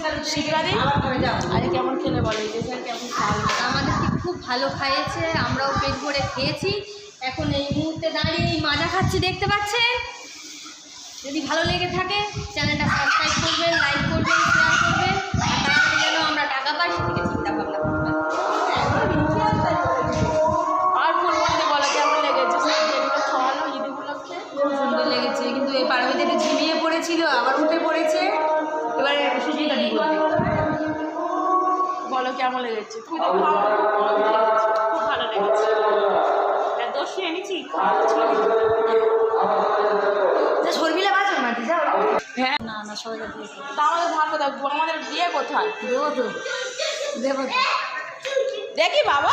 শিখরাদি আরে কেমন খেলে বলো কেমন আমাদেরকে খুব ভালো খাইয়েছে আমরাও পেট ভরে খেয়েছি। এখন এই মুহূর্তে দাঁড়িয়ে এই মাজা খাচ্ছি দেখতে পাচ্ছেন? যদি ভালো লেগে থাকে চ্যানেলটা সাবস্ক্রাইব করবেন লাইক করবেন শেয়ার করবেন আর তাড়াতাড়ি যেন আমরা টাকা পাই সেদিকে চিন্তা ভাবনা করবেন আর বলো কেমন লেগেছে? যেগুলো খাওয়ালো ঈদ উপলক্ষে খুব সুন্দর লেগেছে। কিন্তু এই পারমিতে ঝিমিয়ে পড়েছিল আবার উঠে বলো কেমন লেগেছে? তুই তো খাওয়া খুব ভালো লেগেছে। আর দোষী এনেছি শর্মিলা বাঁচো মাটি যাও হ্যাঁ। না না সবাইকে দিয়েছে তা আমাদের ভাগ্য দেখব আমাদের বিয়ে কোথায়? দেবো তো। দেবো দেখি বাবা